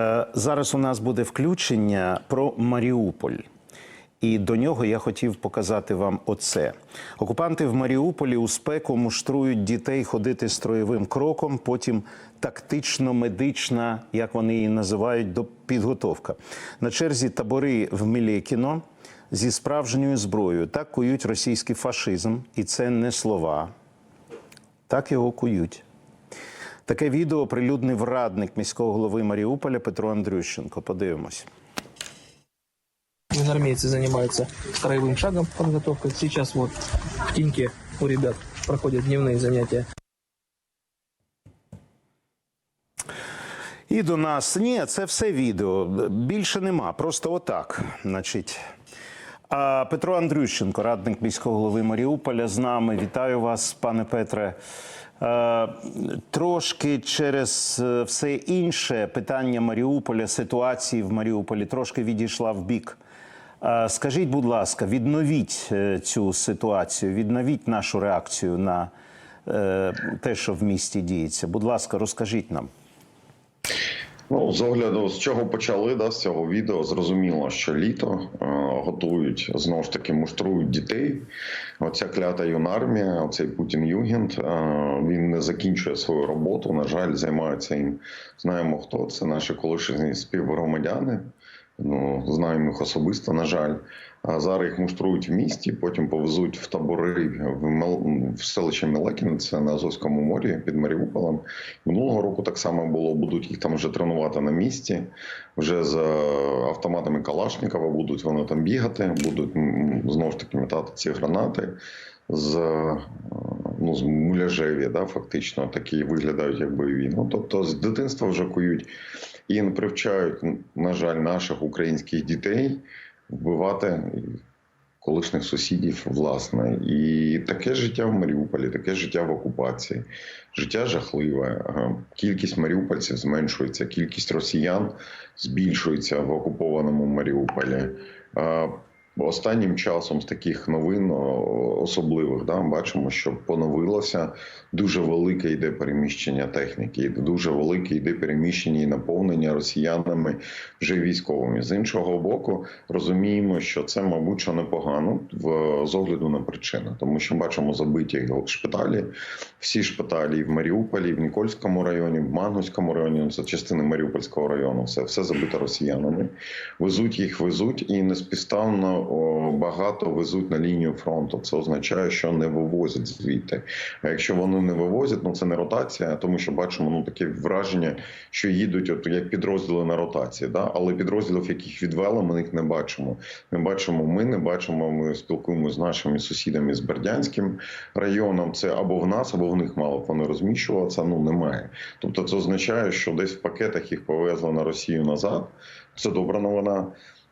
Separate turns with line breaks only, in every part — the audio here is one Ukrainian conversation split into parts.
Е, Зараз у нас буде включення про Маріуполь. І до нього я хотів показати вам оце. Окупанти в Маріуполі у спеку муштрують дітей ходити строєвим кроком, потім тактично-медична, як вони її називають, підготовка. На черзі табори в Мілєкіно зі справжньою зброєю. Так кують російський фашизм, і це не слова. Так його кують. Таке відео оприлюднив радник міського голови Маріуполя Петро Андрющенко. Подивимось.
Армейцы занимаются строевым шагом подготовкой. Сейчас вот в Тиньке у ребят проходят дневные занятия.
І до нас ні, це все відео. Більше нема. Просто отак. Значить. А Петро Андрющенко, радник міського голови Маріуполя, з нами. Вітаю вас, пане Петре. Е, Трошки через е, все інше питання Маріуполя, ситуації в Маріуполі трошки відійшла в бік. Е, Скажіть, будь ласка, відновіть цю ситуацію, відновіть нашу реакцію на те, що в місті діється. Будь ласка, розкажіть нам.
Ну, з огляду з чого почали, да, з цього відео зрозуміло, що літо е, готують знову ж таки муштрують дітей. Оця клята юнармія, оцей Путін Югент, е, він не закінчує свою роботу. На жаль, займаються їм. Знаємо хто це наші колишні співгромадяни. Ну, знаємо їх особисто, на жаль. А зараз їх муштрують в місті, потім повезуть в табори в, Мел... в селище Мелекіне, це на Азовському морі під Маріуполем. Минулого року так само було. Будуть їх там вже тренувати на місці. Вже з автоматами Калашникова будуть вони там бігати, будуть знову ж таки метати ці гранати. З е, ну з муляжеві, да, фактично такі виглядають як бойові. Ну тобто з дитинства вже кують і не привчають, на жаль, наших українських дітей вбивати колишніх сусідів, власне. І таке життя в Маріуполі, таке життя в окупації. Життя жахливе. Кількість маріупольців зменшується, кількість росіян збільшується в окупованому Маріуполі. Останнім часом з таких новин особливих да, бачимо, що поновилося дуже велике йде переміщення техніки, дуже велике йде переміщення і наповнення росіянами вже військовими. З іншого боку, розуміємо, що це, мабуть, що непогано в з огляду на причини, тому що бачимо забиті шпиталі, всі шпиталі в Маріуполі, в Нікольському районі, в Мангуському районі, це частини Маріупольського району, все, все забито росіянами. Везуть їх, везуть і неспівставно о, багато везуть на лінію фронту. Це означає, що не вивозять звідти. А якщо вони не вивозять, ну це не ротація, тому що бачимо ну таке враження, що їдуть, от як підрозділи на ротації, да але підрозділів, яких відвели, ми їх не бачимо. Не бачимо. Ми не бачимо. Ми спілкуємося з нашими сусідами з Бердянським районом. Це або в нас, або в них мало вони розміщуватися. Ну немає. Тобто, це означає, що десь в пакетах їх повезли на Росію назад. Це добра новина.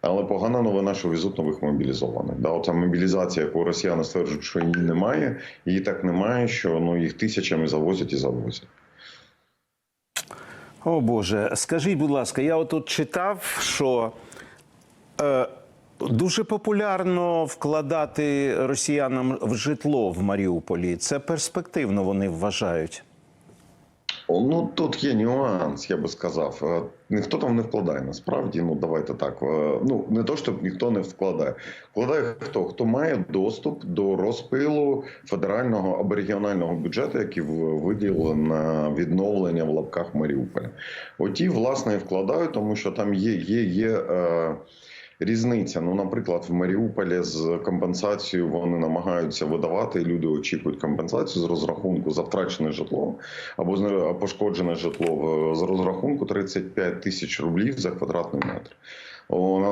Але погана новина, що везуть нових мобілізованих. Да, оця мобілізація, яку росіяни стверджують, що її немає, її так немає, що ну їх тисячами завозять і завозять.
О Боже, скажіть, будь ласка, я отут читав, що е, дуже популярно вкладати росіянам в житло в Маріуполі. Це перспективно вони вважають.
Ну тут є нюанс, я би сказав. Е, Ніхто там не вкладає. Насправді, ну давайте так. е, Ну не то, щоб ніхто не вкладає. Вкладає хто? Хто має доступ до розпилу федерального або регіонального бюджету, який виділили на відновлення в лапках Маріуполя. Оті, власне, вкладають, тому що там є, є, є. Е, Різниця, ну, наприклад, в Маріуполі з компенсацією вони намагаються видавати, і люди очікують компенсацію з розрахунку за втрачене житло або з- пошкоджене житло з розрахунку 35 тисяч рублів за квадратний метр.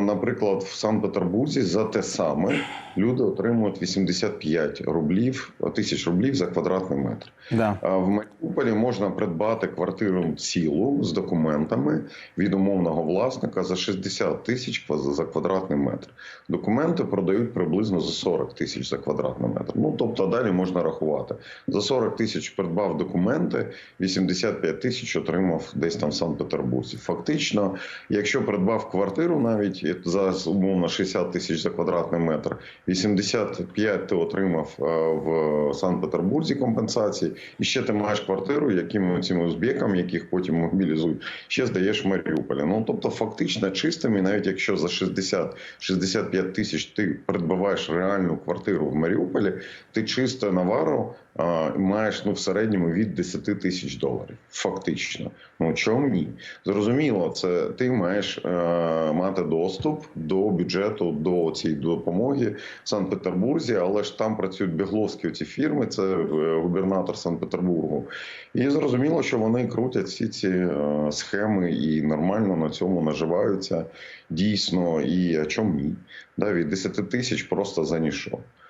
Наприклад, в Санкт-Петербурзі за те саме люди отримують 85 рублів тисяч рублів за квадратний метр.
Да.
А В Маріуполі можна придбати квартиру цілу з документами від умовного власника за 60 тисяч за квадратний метр. Документи продають приблизно за 40 тисяч за квадратний метр. Ну тобто далі можна рахувати. За 40 тисяч придбав документи, 85 тисяч отримав десь там в Санкт-Петербурзі. Фактично, якщо придбав квартиру навіть зараз умовно 60 тисяч за квадратний метр, 85 ти отримав е, в Санкт-Петербурзі компенсації, і ще ти маєш квартиру, яким цим узбекам, яких потім мобілізують, ще здаєш в Маріуполі. Ну тобто, фактично чистими, навіть якщо за 60-65 тисяч ти придбаваєш реальну квартиру в Маріуполі, ти чисто навару маєш ну в середньому від 10 тисяч доларів. Фактично, ну чому ні? Зрозуміло, це ти маєш е, мати доступ до бюджету до цієї допомоги в Санкт-Петербурзі, але ж там працюють бігловські ці фірми. Це е, губернатор Санкт-Петербургу. І зрозуміло, що вони крутять всі ці е, схеми і нормально на цьому наживаються дійсно. І чому ні? Да, від 10 тисяч просто за ніщо е,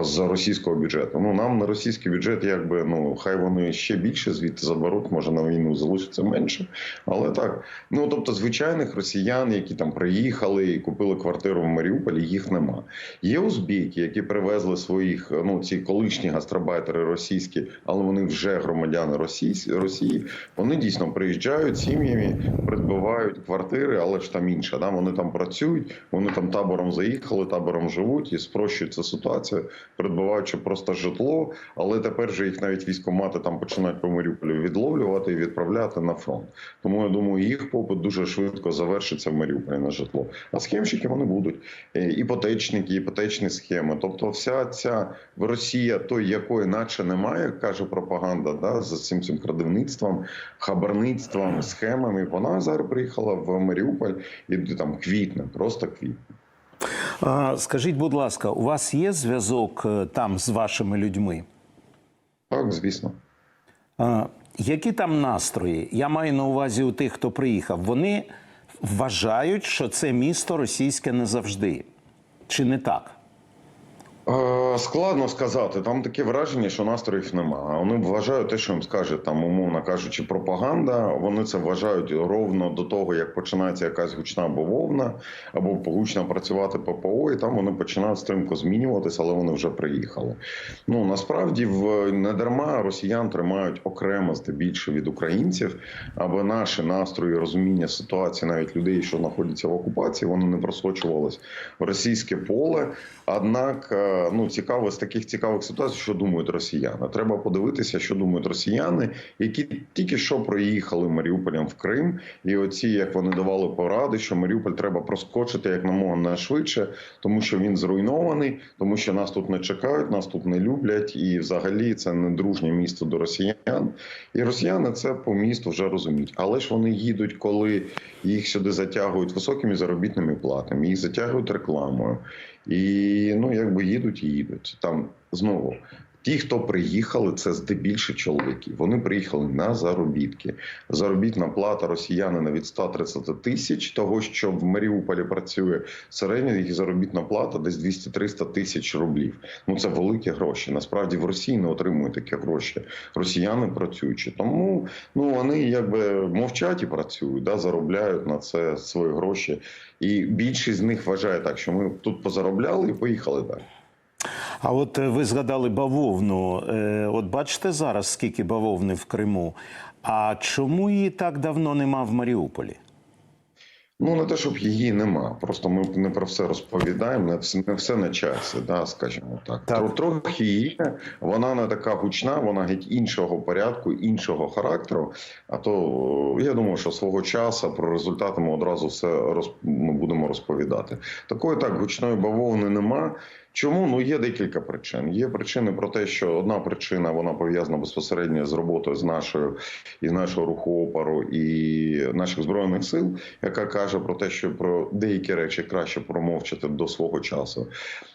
з російського бюджету. Ну нам на російський бюджет, якби ну хай вони ще більше звідти заберуть, може на війну залишиться менше. Але так, ну тобто, звичайних росіян, які там приїхали і купили квартиру в Маріуполі, їх нема. Є узбеки, які привезли своїх, ну ці колишні гастробайтери російські, але вони вже громадяни Росії. Вони дійсно приїжджають сім'ями, придбавають квартири, але ж там інше. Да? Вони там працюють, вони там табором заїхали, табором живуть і спрощується ситуація, придбаваючи просто житло. Але тепер же їх навіть військомати там починають по Маріуполю відловлювати і відправляти на фронт. Тому я думаю, їх попит дуже швидко завершиться в Маріуполі на житло. А схемщики вони будуть Е, іпотечники, іпотечні схеми. Тобто, вся ця Росія, той якої наче немає, каже пропаганда, да, за цим цим крадівництвом, хабарництвом, схемами. Вона зараз приїхала в Маріуполь і там квітне, просто квітне.
Скажіть, будь ласка, у вас є зв'язок е, там з вашими людьми?
Так, звісно.
Які там настрої? Я маю на увазі у тих, хто приїхав. Вони вважають, що це місто російське не завжди. Чи не так?
Е, Складно сказати. Там таке враження, що настроїв нема. Вони вважають те, що їм скаже там, умовно кажучи, пропаганда. Вони це вважають ровно до того, як починається якась гучна бавовна або гучно працювати ППО, і там вони починають стрімко змінюватися, але вони вже приїхали. Ну насправді в не дарма росіян тримають окремо здебільше від українців, аби наші настрої, розуміння ситуації, навіть людей, що знаходяться в окупації, вони не просочувались в російське поле. Однак, е, ну цікаво з таких цікавих ситуацій, що думають росіяни. Треба подивитися, що думають росіяни, які тільки що проїхали Маріуполем в Крим, і оці як вони давали поради, що Маріуполь треба проскочити як намога швидше, тому що він зруйнований, тому що нас тут не чекають, нас тут не люблять, і взагалі це не дружнє місто до росіян. І росіяни це по місту вже розуміють. Але ж вони їдуть, коли їх сюди затягують високими заробітними платами, їх затягують рекламою. І ну якби їдуть і їдуть. Там знову ті, хто приїхали, це здебільше чоловіки. Вони приїхали на заробітки. Заробітна плата росіянина від 130 тисяч, того що в Маріуполі працює середня їх заробітна плата десь 200-300 тисяч рублів. Ну це великі гроші. Насправді в Росії не отримують такі гроші. Росіяни працюючи. Тому ну вони якби мовчать і працюють, да, заробляють на це свої гроші. І більшість з них вважає так, що ми тут позаробляли і поїхали далі.
А от е, ви згадали бавовну. Е, От бачите зараз, скільки бавовни в Криму. А чому її так давно нема в Маріуполі?
Ну не те, щоб її нема. Просто ми не про все розповідаємо. Не все, не все на часі, да, скажімо так.
Так.
Тро- Трохи є. Вона не така гучна, вона геть іншого порядку, іншого характеру. А то я думаю, що свого часу про результати ми одразу все роз... ми будемо розповідати. Такої так гучної бавовни нема. Чому? Ну є декілька причин. Є причини про те, що одна причина вона пов'язана безпосередньо з роботою з нашою і з нашого руху опору і наших збройних сил, яка каже про те, що про деякі речі краще промовчати до свого часу.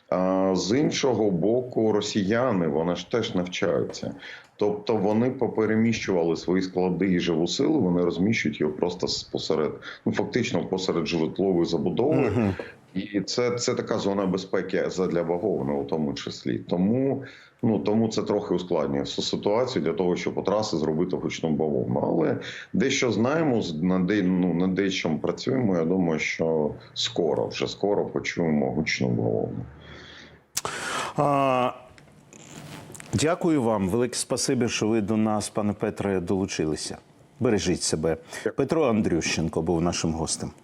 А з іншого боку, росіяни вони ж теж навчаються. Тобто вони попереміщували свої склади і живу силу, вони розміщують його просто посеред, ну фактично посеред житлової забудови.
Мгм.
І це, це така зона безпеки для бавовни, у тому числі. Тому ну тому це трохи ускладнює всю ситуацію для того, щоб траси зробити гучну бавовну. Але дещо знаємо, на де ну на дечому працюємо. Я думаю, що скоро, вже скоро почуємо гучну бавовну.
А, дякую вам. Велике спасибі, що ви до нас, пане Петре, долучилися. Бережіть себе. Петро Андрющенко був нашим гостем.